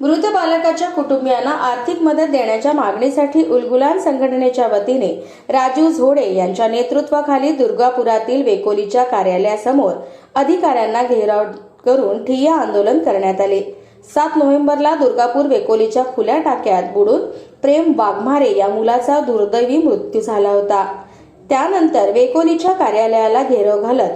मृत बालकाच्या कुटुंबियांना आर्थिक मदत देण्याच्या मागणीसाठी उलगुलान संघटनेच्या वतीने राजू झोडे यांच्या नेतृत्वाखाली दुर्गापुरातील वेकोलीच्या कार्यालयासमोर अधिकाऱ्यांना घेराव करून ठिय्या आंदोलन करण्यात आले. सात नोव्हेंबरला दुर्गापूर वेकोलीच्या खुल्या टाक्यात बुडून प्रेम वाघमारे या मुलाचा दुर्दैवी मृत्यू झाला होता. त्यानंतर वेकोलीच्या कार्यालयाला घेराव घालत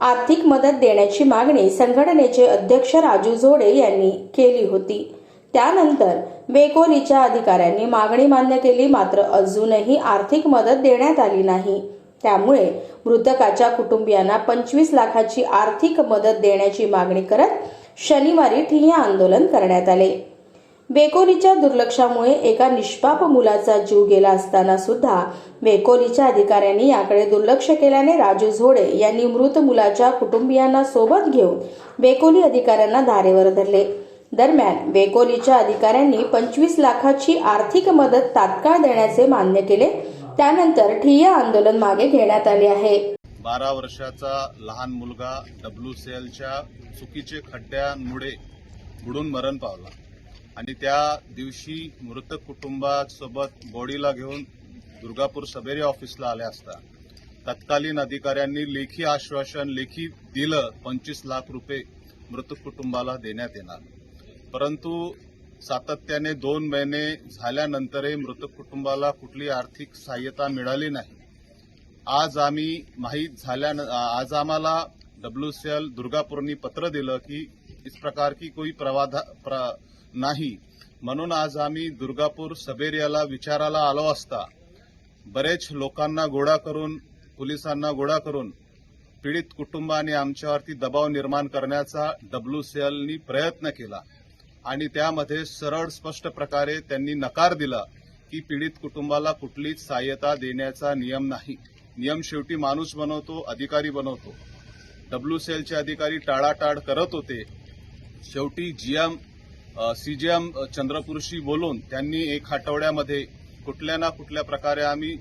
आर्थिक मदत देण्याची मागणी संघटनेचे अध्यक्ष राजू जोडे यांनी केली होती. त्यानंतर वेकोलीच्या अधिकाऱ्यांनी मागणी मान्य केली मात्र अजूनही आर्थिक मदत देण्यात आली नाही. त्यामुळे मृतकाच्या कुटुंबियांना पंचवीस लाखाची आर्थिक मदत देण्याची मागणी करत शनिवारी ठिय्या आंदोलन करण्यात आले. बेकोलीच्या दुर्लक्षामुळे एका निष्पाप मुलाचा जीव गेला असताना सुद्धा बेकोलीच्या अधिकाऱ्यांनी याकडे दुर्लक्ष केल्याने राजू झोडे यांनी मृत मुलाच्या कुटुंबियांना सोबत घेऊन बेकोली अधिकाऱ्यांना धारेवर धरले. दरम्यान बेकोलीच्या अधिकाऱ्यांनी पंचवीस लाखाची आर्थिक मदत तात्काळ देण्याचे मान्य केले. त्यानंतर ठिय्या आंदोलन मागे घेण्यात आले आहे. बारा वर्षाचा लहान मुलगा डब्ल्यू च्या चुकीचे खड्ड्यांमुळे बुडून मरण पावला. आणि त्या दिवशी मृत कुटुंबासोबत बॉडीला घेऊन दुर्गापूर सबेरी ऑफिसला आले असता तत्कालीन अधिकाऱ्यांनी लेखी आश्वासन लेखी दिलं पंचवीस लाख रुपये मृत कुटुंबाला देण्यात येणार. परंतु सातत्याने दोन महिने झाल्यानंतरही मृत कुटुंबाला कुठली आर्थिक सहाय्यता मिळाली नाही. आज आम्ही माहीत झाल्यान आज आम्हाला डब्ल्यू सी एल दुर्गापूरनी पत्र दिलं की इस प्रकार की कोई प्रवाधा प्र नाही. म्हणून आज आम्ही दुर्गापूर सबेरियाला विचाराला आलो असता. बरेच लोकांना गोळा करून पोलिसांना गोळा करून पीडित कुटुंबाने आमच्यावरती दबाव निर्माण करण्याचा डब्ल्यू सी एलनी प्रयत्न केला. आणि त्यामध्ये सरळ स्पष्ट प्रकारे त्यांनी नकार दिला की पीडित कुटुंबाला कुठलीच सहाय्यता देण्याचा नियम नाही. नियम शेवटी माणूस बनवतो अधिकारी बनवतो. डब्ल्यू एलचे अधिकारी टाळाटाळ करत होते. शेवटी जीएम सीजीएम चंद्रपूरशी बोलून त्यांनी एक आठवड्यामध्ये कुठल्या ना कुठल्या प्रकारे आम्ही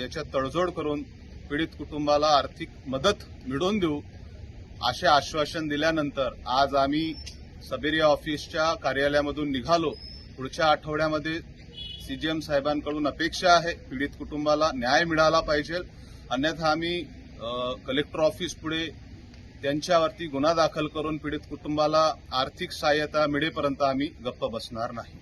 याच्यात तडजोड करून पीडित कुटुंबाला आर्थिक मदत मिळवून देऊ असे आश्वासन दिल्यानंतर आज आम्ही सबेरिया ऑफिसच्या कार्यालयामधून निघालो. पुढच्या आठवड्यामध्ये सीजीएम साहेबांकडून अपेक्षा आहे पीडित कुटुंबाला न्याय मिळाला पाहिजे. अन्यथा आम्ही कलेक्टर ऑफिस पुढे त्यांच्यावरती गुन्हा दाखल करून पीडित कुटुंबाला आर्थिक सहाय्यता मिळेपर्यंत आम्ही गप्प बसणार नाही.